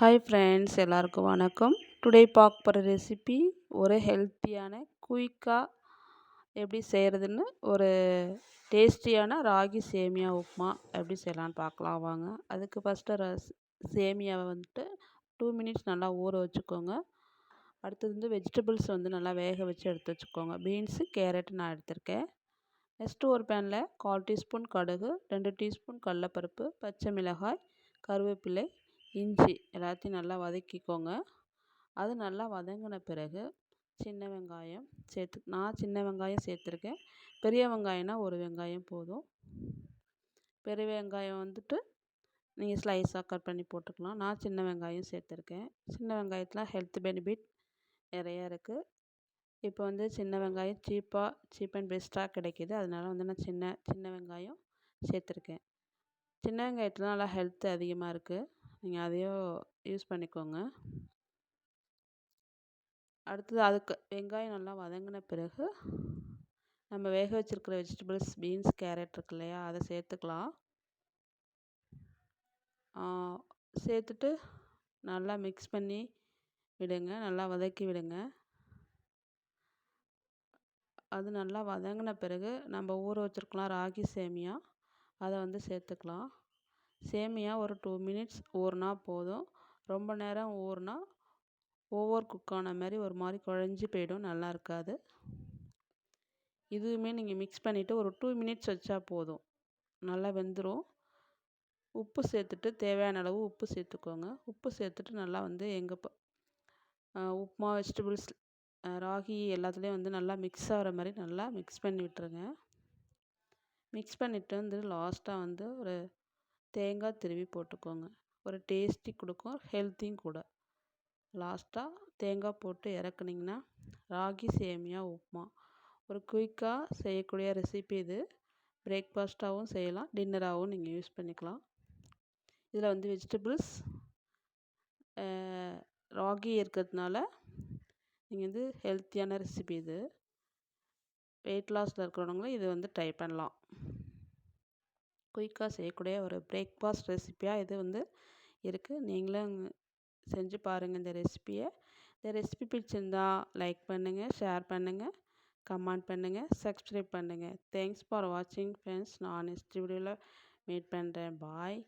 Hi friends எல்லாருக்கும் வணக்கம். Today பார்க்க போகிற ரெசிபி ஒரு ஹெல்த்தியான குயிக்காக எப்படி செய்கிறதுன்னு ஒரு டேஸ்டியான ராகி சேமியா உப்புமா எப்படி செய்யலான்னு பார்க்கலாம் வாங்க. அதுக்கு ஃபஸ்ட்டு ர சேமியாவை வந்துட்டு டூ மினிட்ஸ் நல்லா ஊற வச்சுக்கோங்க. அடுத்தது வந்து வெஜிடபிள்ஸ் வந்து நல்லா வேக வச்சு எடுத்து வச்சுக்கோங்க. பீன்ஸு கேரட் நான் எடுத்திருக்கேன். நெக்ஸ்ட்டு ஒரு பேனில் கால் டீஸ்பூன் கடுகு ரெண்டு டீஸ்பூன் கடலப்பருப்பு பச்சை மிளகாய் கருவேப்பிலை இஞ்சி எல்லாத்தையும் நல்லா வதக்கிக்கோங்க. அது நல்லா வதங்கின பிறகு சின்ன வெங்காயம் சேர்த்து நான் சின்ன வெங்காயம் சேர்த்துருக்கேன். பெரிய வெங்காயம்னா ஒரு வெங்காயம் போதும். பெரிய வெங்காயம் வந்துட்டு நீங்கள் ஸ்லைஸாக கட் பண்ணி போட்டுக்கலாம். நான் சின்ன வெங்காயம் சேர்த்துருக்கேன். சின்ன வெங்காயத்தில் ஹெல்த் பெனிஃபிட் நிறையா இருக்குது இப்போ வந்து சின்ன வெங்காயம் சீப்பாக சீப் அண்ட் பெஸ்ட்டாக கிடைக்கிது. அதனால வந்து நான் சின்ன சின்ன வெங்காயம் சேர்த்துருக்கேன். சின்ன வெங்காயத்தில் நல்லா ஹெல்த் அதிகமாக இருக்குது நீங்கள் அதையோ யூஸ் பண்ணிக்கோங்க. அடுத்தது அதுக்கு வெங்காயம் நல்லா வதங்கின பிறகு நம்ம வேக வச்சுருக்கிற வெஜிடபிள்ஸ் பீன்ஸ் கேரட் இருக்கு இல்லையா அதை சேர்த்துக்கலாம். சேர்த்துட்டு நல்லா மிக்ஸ் பண்ணி விடுங்க. நல்லா வதக்கி விடுங்க. அது நல்லா வதங்கின பிறகு நம்ம ஊற வச்சுருக்கலாம் ராகி சேமியா. அதை வந்து சேர்த்துக்கலாம். சேமியா ஒரு டூ மினிட்ஸ் ஊறினா போதும். ரொம்ப நேரம் ஊறினா ஓவர் குக் ஆன மாதிரி ஒரு மாதிரி குழஞ்சி போயிடும் நல்லா இருக்காது. இதுவுமே நீங்கள் மிக்ஸ் பண்ணிவிட்டு ஒரு டூ மினிட்ஸ் வச்சா போதும். நல்லா வெந்துடும் உப்பு சேர்த்துட்டு தேவையான அளவு உப்பு சேர்த்துக்கோங்க. உப்பு சேர்த்துட்டு நல்லா வந்து எங்கள் உப்புமா வெஜிடபிள்ஸ் ராகி எல்லாத்துலேயும் வந்து நல்லா மிக்ஸ் ஆகிற மாதிரி நல்லா மிக்ஸ் பண்ணி விட்டுருங்க. மிக்ஸ் பண்ணிவிட்டு வந்து லாஸ்ட்டாக வந்து ஒரு தேங்காய் திருவி போட்டுக்கோங்க. ஒரு டேஸ்ட்டி கொடுக்கும் ஹெல்த்தியும் கூட. லாஸ்ட்டாக தேங்காய் போட்டு இறக்குனிங்கன்னா ராகி சேமியா உப்புமா ஒரு குயிக்காக செய்யக்கூடிய ரெசிபி இது. பிரேக்ஃபாஸ்ட்டாகவும் செய்யலாம் டின்னராகவும் நீங்கள் யூஸ் பண்ணிக்கலாம். இதில் வந்து வெஜிடபிள்ஸ் ராகி இருக்கிறதுனால நீங்கள் வந்து ஹெல்த்தியான ரெசிபி இது. வெயிட் லாஸில் இருக்கிறவங்களும் இது வந்து ட்ரை பண்ணலாம். குயிக்காக செய்யக்கூடிய ஒரு பிரேக்ஃபாஸ்ட் ரெசிப்பியாக இது வந்து இருக்குது நீங்களும் செஞ்சு பாருங்கள் இந்த ரெசிப்பியை இந்த ரெசிபி பிடிச்சிருந்தா லைக் பண்ணுங்கள் ஷேர் பண்ணுங்கள் கமெண்ட் பண்ணுங்கள் சப்ஸ்கிரைப் பண்ணுங்கள் தேங்க்ஸ் ஃபார் வாட்சிங் ஃப்ரெண்ட்ஸ் நான் நெக்ஸ்ட் வீடியோவில் மீட் பண்ணுறேன் பாய்